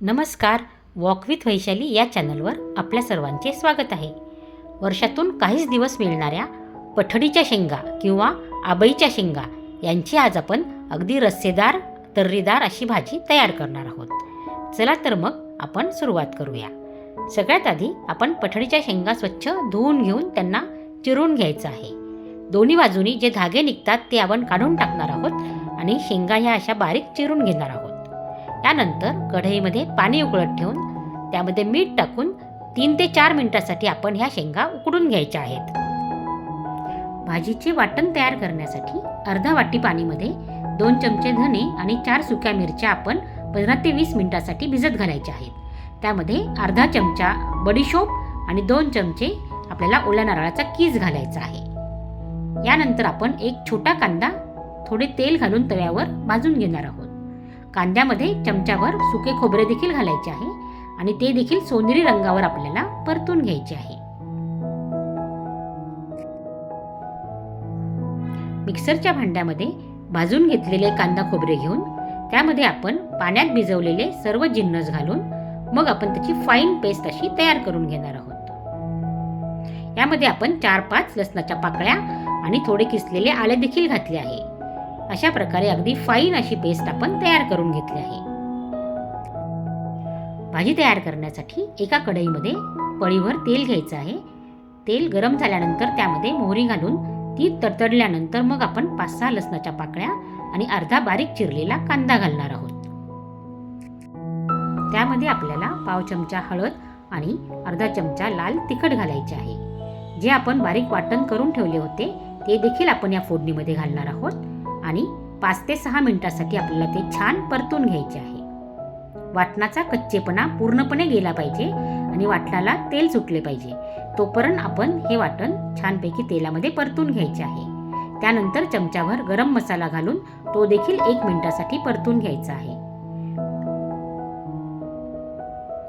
नमस्कार walk with Vaishali या चॅनलवर आपल्या सर्वांचे स्वागत आहे. वर्षातून काहीच दिवस मिळणाऱ्या पठडीच्या शेंगा किंवा आबईच्या शेंगा यांची आज आपण अगदी रस्सेदार तर्रीदार अशी भाजी तयार करणार आहोत. चला तर मग आपण सुरुवात करूया. सगळ्यात आधी आपण पठडीच्या शेंगा स्वच्छ धुवून घेऊन त्यांना चिरून घ्यायचं आहे. दोन्ही बाजूनी जे धागे निघतात ते आपण काढून टाकणार आहोत आणि शेंगा ह्या अशा बारीक चिरून घेणार आहोत. त्यानंतर कढईमध्ये पाणी उकळत ठेवून त्यामध्ये मीठ टाकून तीन ते चार मिनिटासाठी आपण ह्या शेंगा उकडून घ्यायच्या आहेत. भाजीचे वाटण तयार करण्यासाठी अर्धा वाटी पाणीमध्ये दोन चमचे धने आणि चार सुक्या मिरच्या आपण पंधरा ते वीस मिनिटासाठी भिजत घालायच्या आहेत. त्यामध्ये अर्धा चमचा बडीशोप आणि दोन चमचे आपल्याला ओल्या नारळाचा कीस घालायचा आहे. यानंतर आपण एक छोटा कांदा थोडे तेल घालून तव्यावर भाजून घेणार आहोत. कांद्यामध्ये चमच्यावर सुके खोबरे देखील घालायचे आहे आणि ते देखील सोनेरी रंगावर आपल्याला परतून घ्यायचे आहे. मिक्सरच्या भांड्यामध्ये भाजून घेतलेले कांदा खोबरे घेऊन त्यामध्ये आपण पाण्यात भिजवलेले सर्व जिन्नस घालून मग आपण त्याची फाईन पेस्ट अशी तयार करून घेणार आहोत. यामध्ये आपण चार पाच लसणाच्या पाकळ्या आणि थोडे किसलेले आले देखील घातले आहे. अशा प्रकारे अगदी फाईन अशी पेस्ट आपण तयार करून घेतली आहे. भाजी तयार करण्यासाठी एका कढईमध्ये पळीभर तेल घ्यायचं आहे. तेल गरम झाल्यानंतर त्यामध्ये मोहरी घालून ती तडतडल्यानंतर मग आपण पाच सहा लसणाच्या पाकळ्या आणि अर्धा बारीक चिरलेला कांदा घालणार आहोत. त्यामध्ये आपल्याला पाव चमचा हळद आणि अर्धा चमचा लाल तिखट घालायचे आहे. जे आपण बारीक वाटण करून ठेवले होते ते देखील आपण या फोडणीमध्ये घालणार आहोत. आणि पाच ते सहा मिनिटासाठी आपल्याला ते छान परतून घ्यायचे आहे. वाटणाचा कच्चेपणा पूर्णपणे गेला पाहिजे आणि वाटणाला तेल सुटले पाहिजे. तोपर्यंत आपण हे वाटण छानपैकी तेलामध्ये परतून घ्यायचे आहे. त्यानंतर चमच्यावर गरम मसाला घालून तो देखील एक मिनिटासाठी परतून घ्यायचा आहे.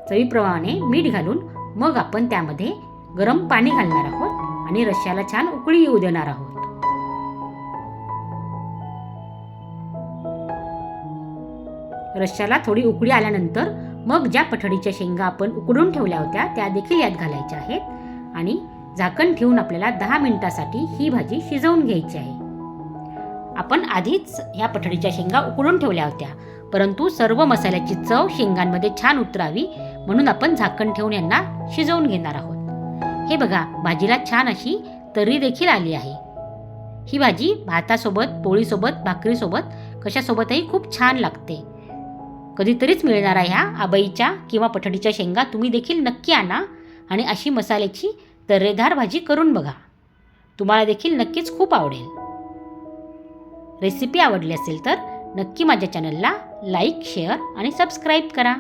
चवीप्रमाणे मीठ घालून मग आपण त्यामध्ये गरम पाणी घालणार आहोत आणि रश्याला छान उकळी येऊ देणार आहोत. रश्श्याला थोडी उकळी आल्यानंतर मग ज्या पठडीच्या शेंगा आपण उकडून ठेवल्या होत्या त्या देखील यात घालायच्या आहेत. आणि झाकण ठेवून आपल्याला दहा मिनिटासाठी ही भाजी शिजवून घ्यायची आहे. आपण आधीच ह्या पठडीच्या शेंगा उकडून ठेवल्या होत्या परंतु सर्व मसाल्याची चव शेंगांमध्ये छान उतरावी म्हणून आपण झाकण ठेवून यांना शिजवून घेणार आहोत. हे बघा भाजीला छान अशी तरी देखील आली आहे. ही भाजी भातासोबत पोळीसोबत भाकरीसोबत कशासोबतही खूप छान लागते. कधीतरीच मिळणारा ह्या आबईच्या किंवा पठडीच्या शेंगा तुम्ही देखील नक्की आणा आणि अशी मसाल्याची तर्रेदार भाजी करून बघा. तुम्हाला देखील नक्कीच खूप आवडेल. रेसिपी आवडली असेल तर नक्की माझ्या चॅनलला लाईक शेअर आणि सबस्क्राईब करा.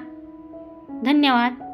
धन्यवाद.